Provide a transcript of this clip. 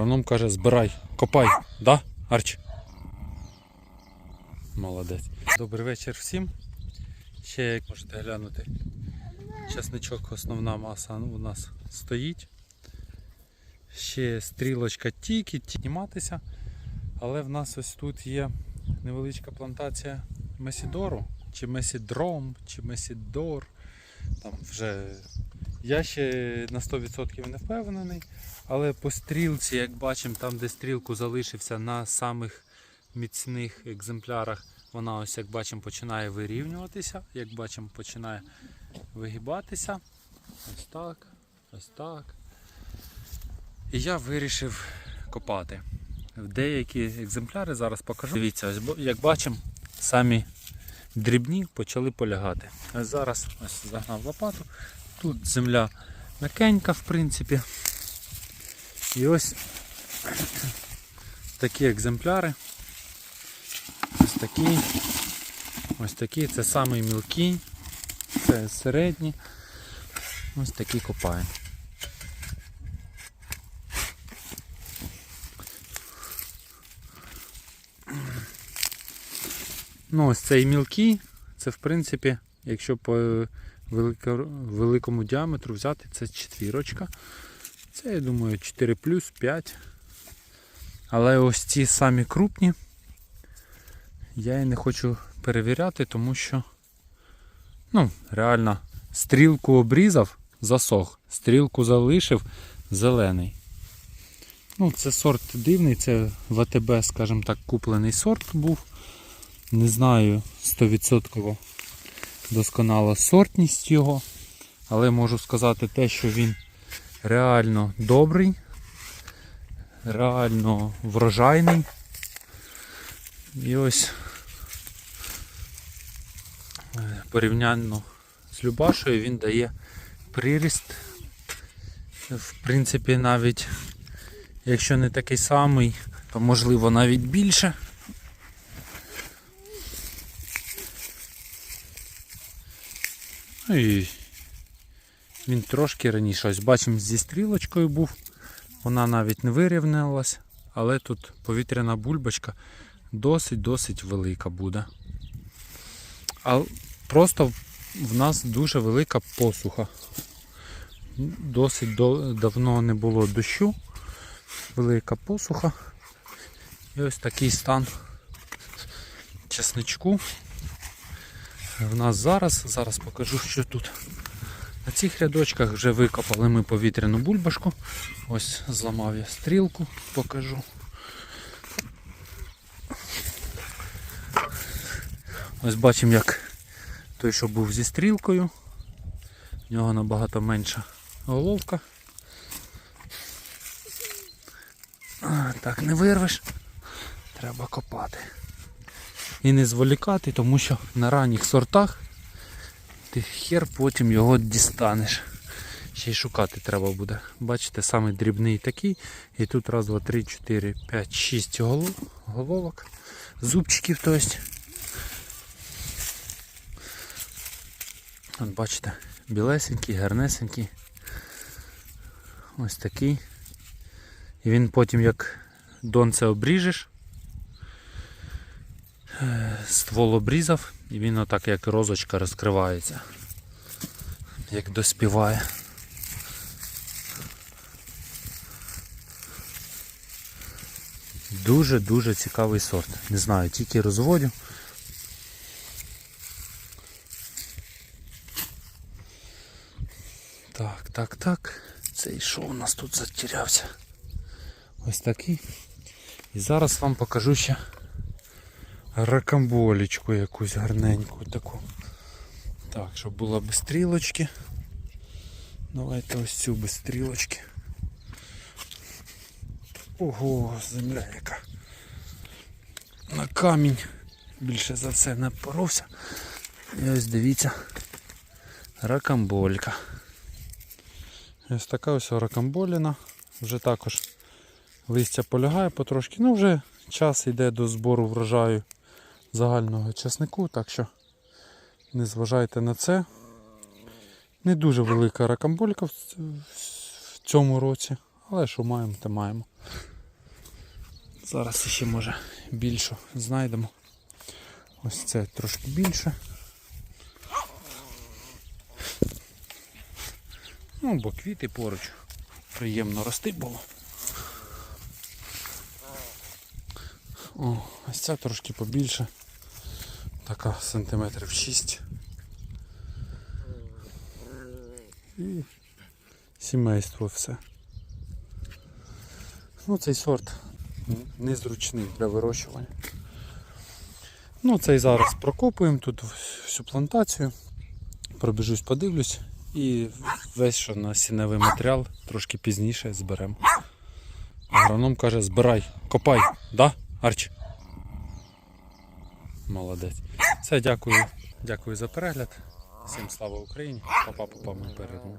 Агроном каже, збирай, копай, да, Арч? Молодець. Добрий вечір всім. Ще як можете глянути, часничок, основна маса у нас стоїть. Ще стрілочка тільки зніматися. Але в нас ось тут є невеличка плантація Месідору, чи Месідром, чи Месідор. Там вже я ще на 100% не впевнений. Але по стрілці, як бачимо, там де стрілку залишився на самих міцних екземплярах, вона ось як бачимо починає вирівнюватися, як бачимо, починає вигибатися. Ось так, ось так. І я вирішив копати. Деякі екземпляри зараз покажу. Дивіться, ось як бачимо, самі дрібні почали полягати. Зараз ось загнав лопату. Тут земля м'якенька, в принципі. І ось такі екземпляри. Ось такі. Ось такі. Це самий мілкий. Це середні. Ось такі копаємо. Ну, ось цей мілкий, це в принципі, якщо по велико- великому діаметру взяти, це четвірочка. Це, я думаю, 4 плюс 5. Але ось ці самі крупні я і не хочу перевіряти, тому що ну, реально стрілку обрізав, засох, стрілку залишив зелений. Ну, це сорт дивний, це в АТБ, скажімо так, куплений сорт був. Не знаю 100% досконала сортність його, але можу сказати те, що він реально добрий, реально врожайний. І ось е, порівняно з Любашою він дає приріст. В принципі, навіть якщо не такий самий, то можливо навіть більше. Ну і він трошки раніше. Ось бачимо, зі стрілочкою був. Вона навіть не вирівнялась, але тут повітряна бульбочка досить-досить велика буде. А просто в нас дуже велика посуха. Досить до- давно не було дощу. Велика посуха. І ось такий стан чесничку. В нас зараз, зараз покажу, що тут. На цих рядочках вже викопали ми повітряну бульбашку. Ось зламав я стрілку, покажу. Ось бачимо, як той, що був зі стрілкою. В нього набагато менша головка. Так не вирвеш. Треба копати. І не зволікати, тому що на ранніх сортах ти хер потім його дістанеш. Ще й шукати треба буде. Бачите, самий дрібний такий. І тут раз, два, три, чотири, п'ять, шість голов, головок. Зубчиків, то есть. От бачите, білесенький, гарнесенький. Ось такий. І він потім як донце обріжеш. Е, Ствол обрізав і він отак як розочка розкривається. Як доспіває. Дуже-дуже цікавий сорт. Не знаю, тільки розводю. Так, так, так. Цей що у нас тут затерявся? Ось такий. І зараз вам покажу ще ракамболечку якусь гарненьку таку. Так, щоб була без стрілочки. Давайте ось цю без стрілочки. Ого, земля яка. На камінь більше за все напоровся. І ось дивіться. Ракамболька. Ось така ось ракамболіна. Вже також листя полягає потрошки. Ну вже час йде до збору врожаю загального часнику, так що не зважайте на це. Не дуже велика ракамболька в цьому році, Але що маємо, то маємо. Зараз ще може більше знайдемо. Ось це трошки більше. Ну, бо квіти поруч. Приємно рости було. О, ось ця трошки побільше. Така сантиметрів 6. І сімейство все. Ну, цей сорт незручний для вирощування. Ну, цей зараз прокопуємо тут всю плантацію. Пробіжусь, подивлюсь і весь, що на сіневий матеріал, трошки пізніше зберемо. Агроном каже, збирай, копай, да, Арч? Молодець. Все, дякую. Дякую за перегляд. Всім слава Україні. Папа, папа, ми передамо.